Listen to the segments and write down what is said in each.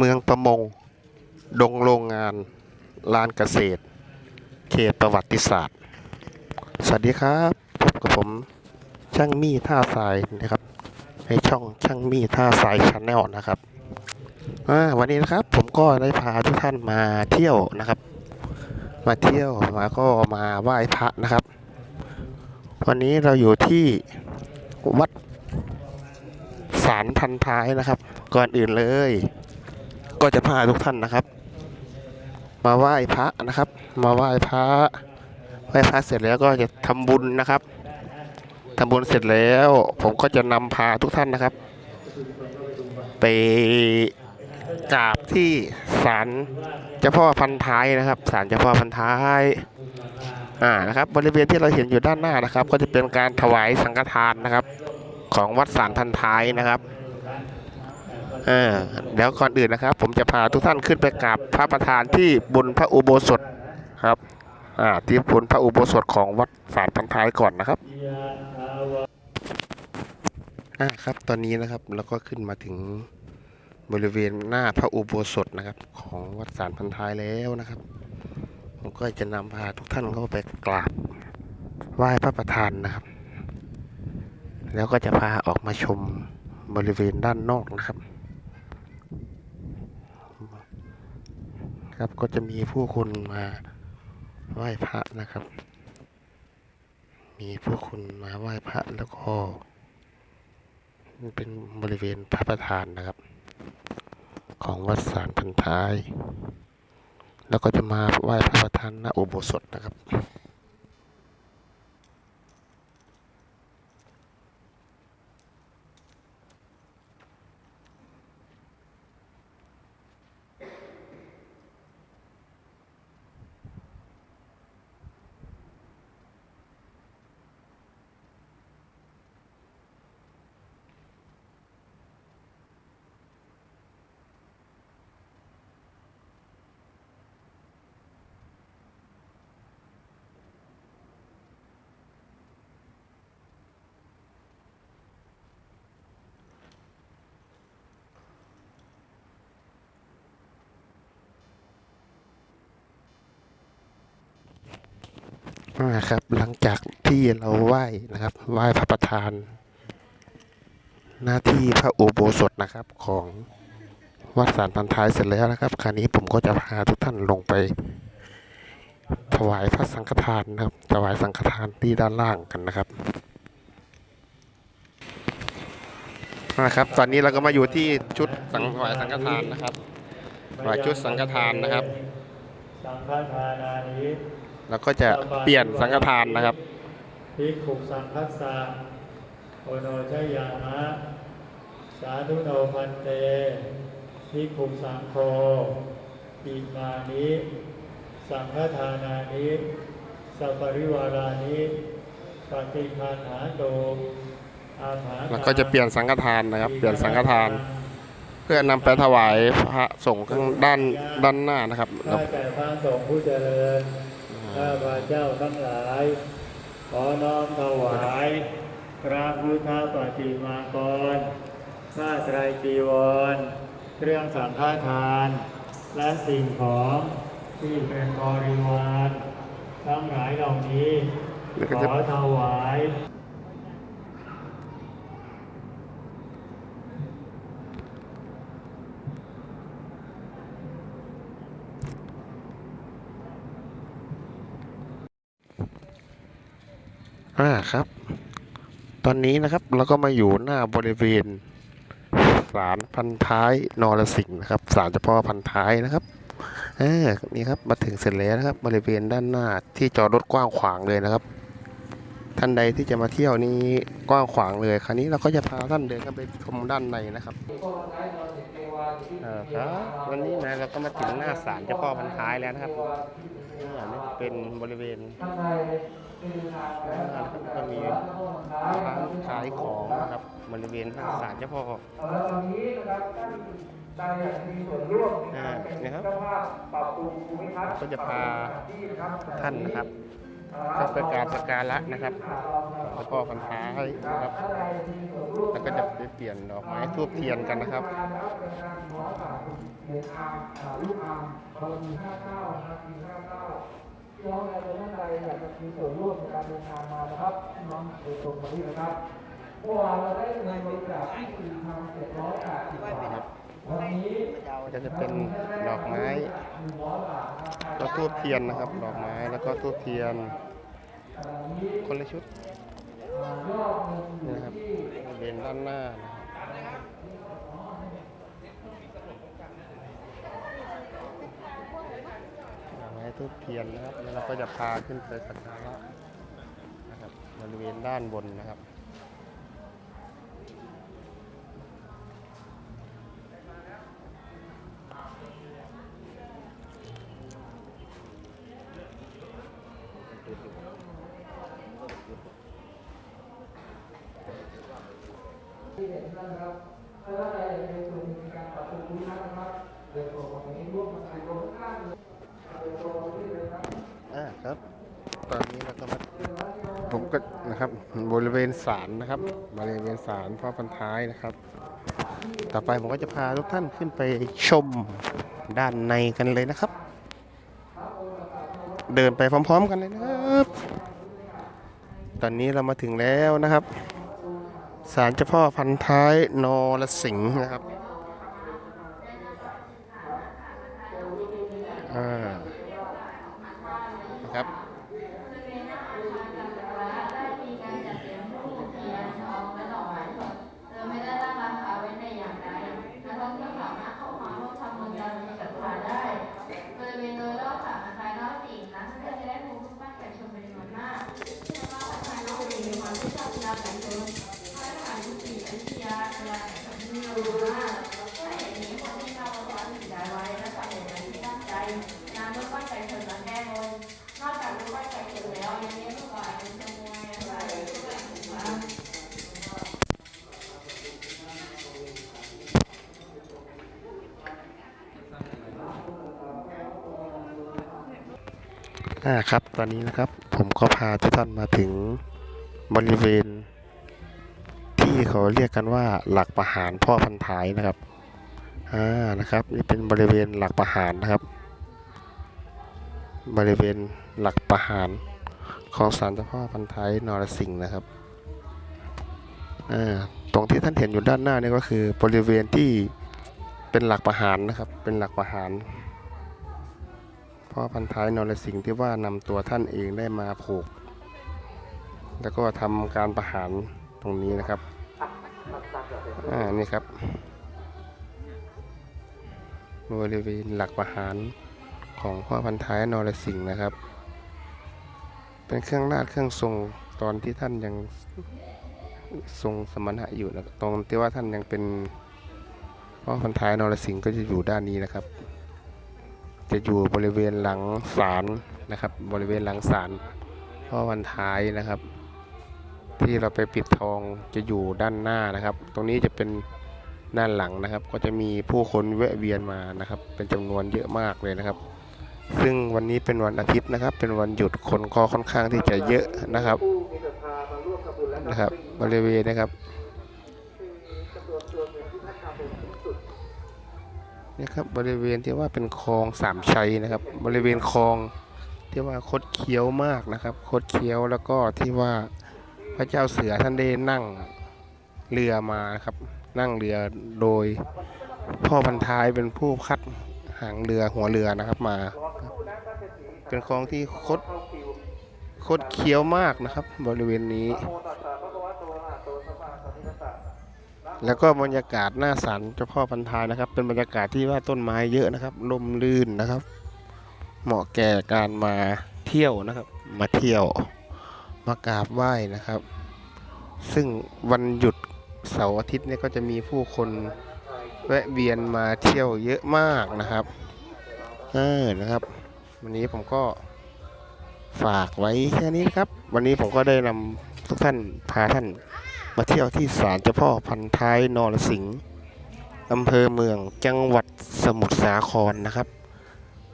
เมืองประมง ดงโรงงาน ลานเกษตร เขตประวัติศาสตร์ สวัสดีครับพบกับผมช่างมี่ท่าทรายนะครับ ในช่องช่างมี่ท่าทรายชาแนลนะครับวันนี้นะครับผมก็ได้พาทุกท่านมาเที่ยวนะครับ มาเที่ยวมาก็มาไหว้พระนะครับ วันนี้เราอยู่ที่วัดสารพันท้ายนะครับ ก่อนอื่นเลย ก็จะพาทุกท่านนะครับ มาไหว้พระนะครับ มาไหว้พระไหว้พระเสร็จแล้วก็จะทำบุญนะครับทำบุญเสร็จแล้ว ผมก็จะนำพาทุกท่านนะครับ ไปกราบที่ศาลเจ้าพ่อพันท้ายนะครับศาลเจ้าพ่อพันท้ายอ่านะครับบริเวณที่เราเห็นอยู่ด้านหน้านะครับ ก็จะเป็นการถวายสังฆทานนะครับ ของวัดสารพันท้ายนะครับ เออเดี๋ยวก่อนอื่นนะครับ ผมจะพาทุกท่านขึ้นไปกราบพระประธานที่บนพระอุโบสถครับอ่าที่บนพระอุโบสถของวัดสารพันท้ายก่อนนะครับอ่าครับ ตอนนี้นะครับเราก็ขึ้นมาถึงบริเวณหน้าพระอุโบสถนะครับ ของวัดสารพันท้ายแล้วนะครับ ผมก็จะนำพาทุกท่านเข้าไปกราบไหว้พระประธานนะครับ แล้วก็จะพาออกมาชมบริเวณด้านนอกนะครับ ครับ ก็จะมีผู้คนมาไหว้พระนะครับ มีผู้คนมาไหว้พระแล้วก็เป็นบริเวณพระประธานนะครับ ของวัดสารพันท้าย แล้วก็จะมาไหว้พระประธานณอุโบสถนะครับ นะครับ หลังจากที่เราไหว้นะครับ ไหว้พระประธาน หน้าที่พระอุโบสถนะครับของวัดสารพันท้ายเสร็จแล้วนะครับ คราวนี้ผมก็จะพาทุกท่านลงไป ถวายพระสังฆทานนะครับ ถวายสังฆทานที่ด้านล่างกันนะครับนะครับ ตอนนี้เราก็มาอยู่ที่ชุดสังถวายสังฆทานนะครับถวายชุดสังฆทานนะครับ สังฆทานานิ แล้วก็จะเปลี่ยนสังฆทานนะครับภิกขุสังคัสสะโอโนชยามะสาธุโนพันเตภิกขุสังโฆอิมานิสังฆทานานิสัปปริวารานิปฏิคันหาโตอาภาแล้วก็จะเปลี่ยนสังฆทานนะครับ เปลี่ยนสังฆทาน เพื่อนำไปถวายพระสงฆ์ข้างด้านด้านหน้านะครับข้าแต่พระสงฆ์ผู้เจริญ ข้าพระเจ้าทั้งหลาย ขอน้อมถวาย พระพุทธปฏิมากรผ้าไตรจีวร เครื่องสังฆทาน และสิ่งของที่เป็นบริวารทั้งหลายเหล่านี้แล้วก็ขจะอถวาย อ่าครับ ตอนนี้นะครับเราก็มาอยู่หน้าบริเวณศาลพันท้ายนรสิงห์นะครับศาลเฉพาะพันท้ายนะครับเออนี่ครับมาถึงเสร็จแล้วนะครับ บริเวณด้านหน้าที่จอดรถกว้างขวางเลยนะครับ ท่านใดที่จะมาเที่ยวนี้กว้างขวางเลย คราวนี้เราก็จะพาท่านเดินเข้าไปชมด้านในนะครับเออครับวันนี้นะเราก็มาถึงหน้าศาลเจ้าพ่อพันท้ายแล้วนะครับนี่เป็นบริเวณ นะครับก็มีร้านขายของนะครับบริเวณหน้าศาลเจ้าพ่อตอนนี้นะครับท่านใดอยากมีส่วนร่วมนะครับเจ้าภาพปรับปรุงภูมิทัศน์ก็จะพาท่านนะครับเข้าไปกราบสักการะนะครับแล้วก็พันท้ายนะครับ แล้วก็จะไปเปลี่ยนดอกไม้ทูบเทียนกันนะครับเดินทางลูกอามบารมีห้าเก้านะครับปีห้าเก้า น้องในท่านใดอยากจะมีส่วนร่วมในการเดินทางมานะครับพี่น้องโดยตรงมาที่นะครับเมื่อวานเราได้เงินบริจาคที่สี่พันเจ็ดร้อยแปดสิบบาทวันนี้ก็จะเป็นดอกไม้แล้วทูบเทียนนะครับ ดอกไม้แล้วก็ทูบเทียน คนละชุดนี่นะครับบริเวณด้านหน้านะครับดอกไม้ ทูบเทียนนะครับแล้วเราก็จะพาขึ้นไปสักการะนะครับบริเวณด้านบนนะครับที่เด็ดนะครับถ้าท่าอยากจะมีส่วนในการปรับปรุงภูมิทัศน์นะครับเดินตัวของนี้ร่วมกับใครร่วมข้าง ครับอ่าครับ ตอนนี้เราก็มาผมก็นะครับบริเวณศาลนะครับ บริเวณศาลพ่อพันท้ายนะครับ ต่อไปผมก็จะพาทุกท่านขึ้นไปชมด้านในกันเลยนะครับ เดินไปพร้อม ๆ กันเลยนะครับ ตอนนี้เรามาถึงแล้วนะครับศาลเจ้าพ่อพันท้ายนรสิงห์นะครับ อ่านะครับ โดยไม่ได้ตั้งราคาไว้ในอย่างใดนักท่องเที่ยวสามารถเข้ามาร่วมทำบุญการมีศรัทธาได้บริเวณโดยรอบสามภายนอกสิ่งนักท่องเที่ยวจะได้พบรูปปั้นไก่ชนเป็นจำนวนมากเชื่อว่าภายนอกสิ่งมีความที่ชอบกีฬาไก่ชนพระทหารทุกปีอยุธยากีฬาไก่ชนที่มีรูปมากถ้าเห็นนี้คนที่เข้าวัดวัดสิ่งใดไว้และทำอย่างนั้นที่ตั้งใจนำรูปปั้นไก่ชนมาแก้บนนอกจากรูปปั้นไก่ชนแล้วยังมีรูปปั้นเป็นจำนวนอะไรรูปปั้นของพระ อ่าครับตอนนี้นะครับผมก็พาทุกท่านมาถึงบริเวณ ที่เขาเรียกกันว่าหลักประหารพ่อพันท้ายนะครับอ่านะครับนี่เป็นบริเวณหลักประหารนะครับ บริเวณหลักประหารของศาลเจ้าพ่อพันท้ายนรสิงห์นะครับอ่าตรงที่ท่านเห็นอยู่ด้านหน้านี่ก็คือบริเวณที่เป็นหลักประหารนะครับเป็นหลักประหาร พ่อพันท้ายนรสิงห์ที่ว่านำตัวท่านเองได้มาผูก แล้วก็ทำการประหารตรงนี้นะครับอ่านี่ครับบริเวณหลักประหารของพ่อพันท้ายนรสิงห์นะครับ เป็นเครื่องราชเครื่องทรงตอนที่ท่านยังทรงสมณะอยู่นะตรงที่ว่าท่านยังเป็นพ่อพันท้ายนรสิงห์ก็จะอยู่ด้านนี้นะครับ จะอยู่บริเวณหลังศาลนะครับ บริเวณหลังศาลพ่อวันท้ายนะครับ ที่เราไปปิดทองจะอยู่ด้านหน้านะครับ ตรงนี้จะเป็นด้านหลังนะครับ ก็จะมีผู้คนแวะเวียนมานะครับ เป็นจำนวนเยอะมากเลยนะครับ ซึ่งวันนี้เป็นวันอาทิตย์นะครับ เป็นวันหยุดคนก็ค่อนข้างที่จะเยอะนะครับผู้มีศรัทธามาร่วมทำบุญและนะครับ บริเวณนะครับ นวนตัวเงินที่ท่านทำเป็นสูงสุดนี่ครับบริเวณที่ว่าเป็นคลองสามชัยนะครับ บริเวณคลองที่ว่าคดเคี้ยวมากนะครับ คดเคี้ยวแล้วก็ที่ว่าพระเจ้าเสือท่านได้นั่งเรือมาครับ นั่งเรือโดยพ่อพันท้ายเป็นผู้คัดหางเรือหัวเรือนะครับมา เป็นคลองที่คดคดเคี้ยวมากนะครับ บริเวณนี้ แล้วก็บรรยากาศหน้าศาลเจ้าพ่อพันทายนะครับ เป็นบรรยากาศที่ว่าต้นไม้เยอะนะครับลมลื่นนะครับ เหมาะแก่การมาเที่ยวนะครับ มาเที่ยวมากราบไหว้นะครับ ซึ่งวันหยุดเสาร์อาทิตย์เนี่ยก็จะมีผู้คนแวะเวียนมาเที่ยวเยอะมากนะครับเออนะครับ วันนี้ผมก็ฝากไว้แค่นี้ครับ วันนี้ผมก็ได้นำทุกท่านพาท่าน มาเที่ยวที่ศาลเจ้าพ่อพันท้ายนรสิงห์อำเภอเมืองจังหวัดสมุทรสาครนะครับ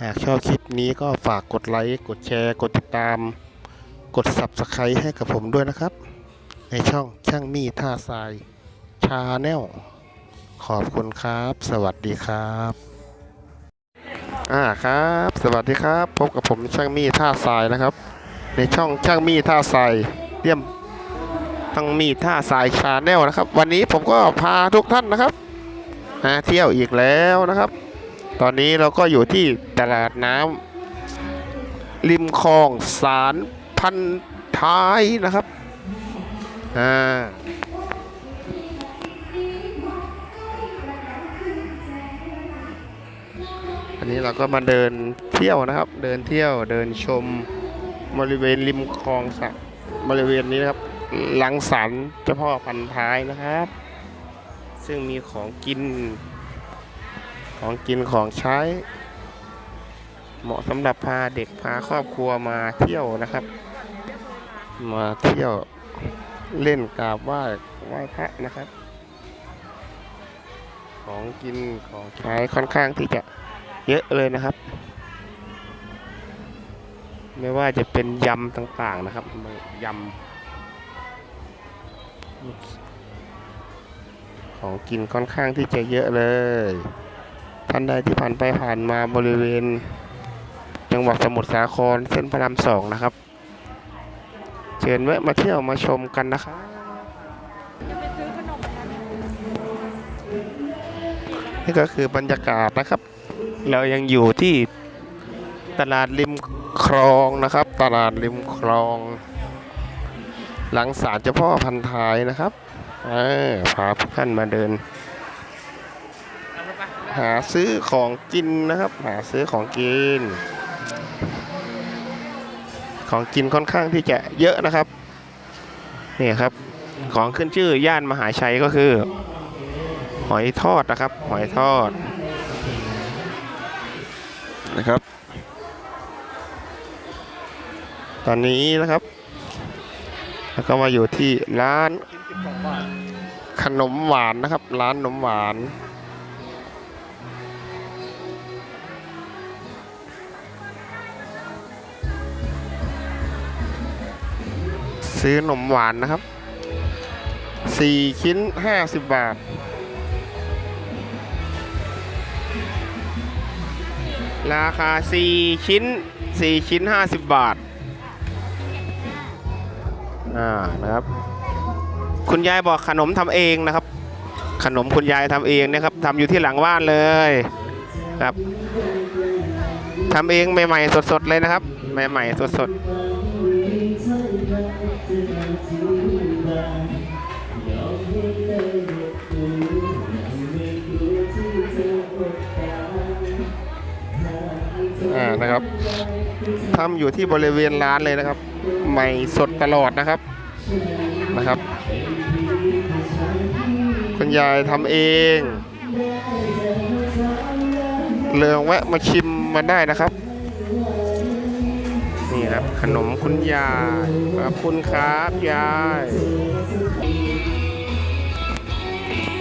หากชอบคลิปนี้ก็ฝากกดไลค์กดแชร์ กดติดตาม กด Subscribe ให้กับผมด้วยนะครับ ในช่องช่างมี่ท่าทรายชาแนลขอบคุณครับ สวัสดีครับอ่าครับ สวัสดีครับ พบกับผมช่างมี่ท่าทรายนะครับ ในช่องช่างมี่ท่าทรายเยี่ยม ช่างมีท่าทรายชาแนลนะครับ วันนี้ผมก็พาทุกท่านนะครับมาเที่ยวอีกแล้วนะครับ ตอนนี้เราก็อยู่ที่ตลาดน้ำริมคลองสารพันท้ายนะครับอ่าอันนี้เราก็มาเดินเที่ยวนะครับ เดินเที่ยวเดินชมบริเวณริมคลองสระบริเวณนี้นะครับ ลังสันเจ้าพ่อพันท้ายนะครับ ซึ่งมีของกิน ของกินของใช้ เหมาะสำหรับพาเด็กพาครอบครัวมาเที่ยวนะครับ มาเที่ยวเล่นกราบไหว้ไหว้พระนะครับ ของกินของใช้ค่อนข้างที่จะเยอะเลยนะครับไม่ว่าจะเป็นยำต่างๆนะครับยำ ของกินค่อนข้างที่จะเยอะเลย ท่านใดที่ผ่านไปผ่านมาบริเวณ จังหวัดสมุทรสาครเส้นพระรามสองนะครับ เชิญแวะมาเที่ยวมาชมกันนะครับนี่ก็คือบรรยากาศนะครับ เรายังอยู่ที่ตลาดริมคลองนะครับ ตลาดริมคลอง หลังศาลเจ้าพ่อพันท้ายนะครับอพาท่านมาเดิน หาซื้อของกินนะครับ หาซื้อของกิน ของกินค่อนข้างที่จะเยอะนะครับนี่ครับ ของขึ้นชื่อย่านมหาชัยก็คือ หอยทอดนะครับ หอยทอดนะครับ ตอนนี้นะครับ แล้วก็มาอยู่ที่ร้านขนมหวานนะครับ ร้านขนมหวานซื้อขนมหวานนะครับ 4 ชิ้น 50 บาท ราคา 4 ชิ้น 4 ชิ้น 50 บาท อ่านะครับ คุณยายบอกขนมทำเองนะครับ ขนมคุณยายทำเองนะครับทำอยู่ที่หลังบ้านเลยครับทำเองใหม่ๆสดๆเลยนะครับ ใหม่ๆสดๆ อ่านะครับทำอยู่ที่บริเวณร้านเลยนะครับ ใหม่สดตลอดนะครับนะครับ คุณยายทำเองเลยแวะมาชิมมาได้นะครับ นี่ครับขนมคุณยายขอบคุณครับยาย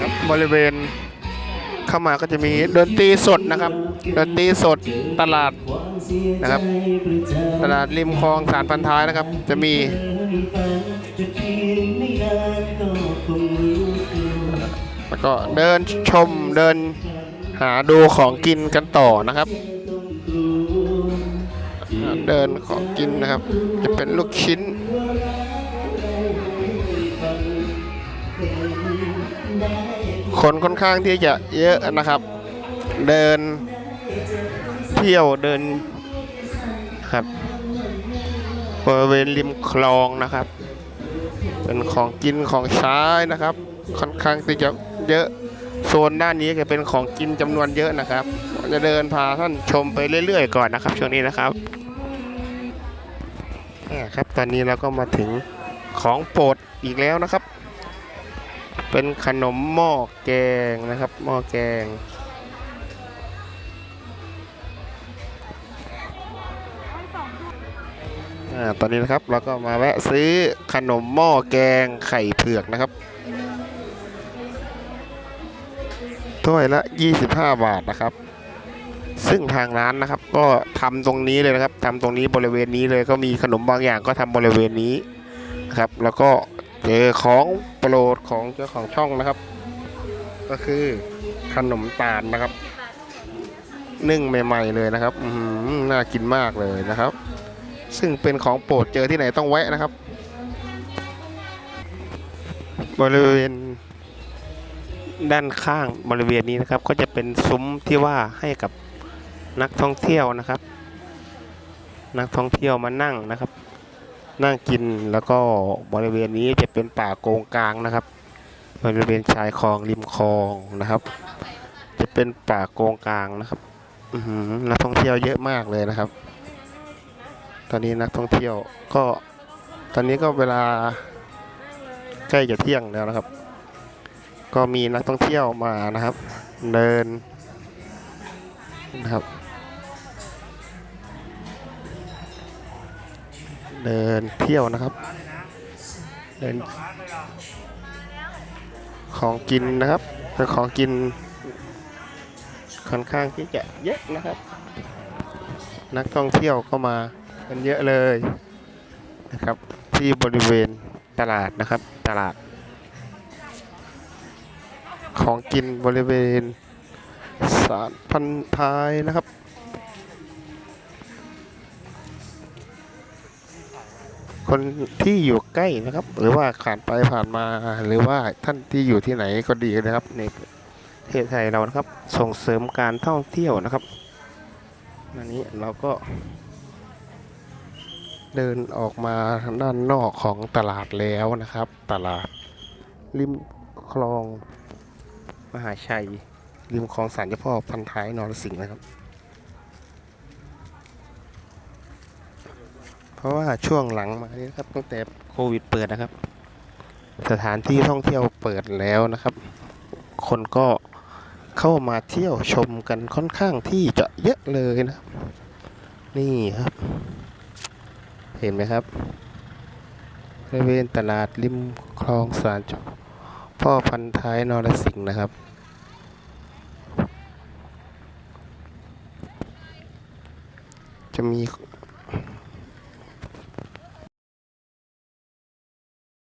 ครับบริเวณ เข้ามาก็จะมีดนตรีสดนะครับ ดนตรีสดตลาดนะครับ ตลาดริมคลองสารพันท้ายนะครับ จะมีแล้วก็เดินชมเดินหาดูของกินกันต่อนะครับ เดินของกินนะครับ จะเป็นลูกชิ้น คนค่อนข้างที่จะเยอะนะครับ เดินเที่ยวเดินครับบริเวณริมคลองนะครับ เป็นของกินของใช้นะครับ ค่อนข้างที่จะเยอะโซนด้านนี้จะเป็นของกินจำนวนเยอะนะครับ จะเดินพาท่านชมไปเรื่อย ๆ ก่อนนะครับ ช่วงนี้นะครับอ่ครับตอนนี้เราก็มาถึงของโปรดอีกแล้วนะครับ เป็นขนมหม้อแกงนะครับหม้อแกงอ่าตอนนี้นะครับเราก็มาแวะซื้อขนมหม้อแกงไข่เผือกนะครับถ้วยละ 25 บาทนะครับ ซึ่งทางร้านนะครับ ก็ทำตรงนี้เลยนะครับทำตรงนี้บริเวณนี้เลยก็มีขนมบางอย่างก็ทำบริเวณนี้นะครับ แล้วก็ เจอของโปรดของเจ้าของช่องนะครับ ก็คือขนมตาลนะครับ นึ่งใหม่ ๆเลยนะครับอืน่ากินมากเลยนะครับ ซึ่งเป็นของโปรดเจอที่ไหนต้องแวะนะครับ บริเวณด้านข้างบริเวณนี้นะครับ ก็จะเป็นซุ้มที่ว่าให้กับนักท่องเที่ยวนะครับ นักท่องเที่ยวมานั่งนะครับ นั่งกินแล้วก็บริเวณนี้จะเป็นป่าโกงกลางนะครับบริเวณชายคลองริมคลองนะครับ จะเป็นป่าโกงกลางนะครับอืนักท่องเที่ยวเยอะมากเลยนะครับ ตอนนี้นักท่องเที่ยวก็ตอนนี้ก็เวลาใกล้จะเที่ยงแล้วนะครับ ก็มีนักท่องเที่ยวมานะครับ เดินนะครับ เดินเที่ยวนะครับ เดินของกินนะครับเป็นของกินค่อนข้างที่จะเยอะนะครับ นักท่องเที่ยวก็มากันเยอะเลยนะครับ ที่บริเวณตลาดนะครับ ตลาด ของกินบริเวณสารพันท้ายนะครับ คนที่อยู่ใกล้นะครับ หรือว่าผ่านไปผ่านมาหรือว่าท่านที่อยู่ที่ไหนก็ดีนะครับ ในประเทศไทยเรานะครับ ส่งเสริมการท่องเที่ยวนะครับอันนี้เราก็ เดินออกมาทางด้านนอกของตลาดแล้วนะครับ ตลาดริมคลองมหาชัยริมคลองสารเจ้าพ่อพันท้ายนรสิงห์นะครับ เพ ราะว่าช่วงหลังมานี้นะครับตั้งแต่โควิดเปิดนะครับ สถานที่ท่องเที่ยวเปิดแล้วนะครับ คนก็เข้ามาเที่ยวชมกันค่อนข้างที่จะเยอะเลยนะนี่ครับ เห็นไหมครับบริเวณตลาดริมคลองสารเจ้าพ่อพันท้ายนรสิงห์นะครับจะมี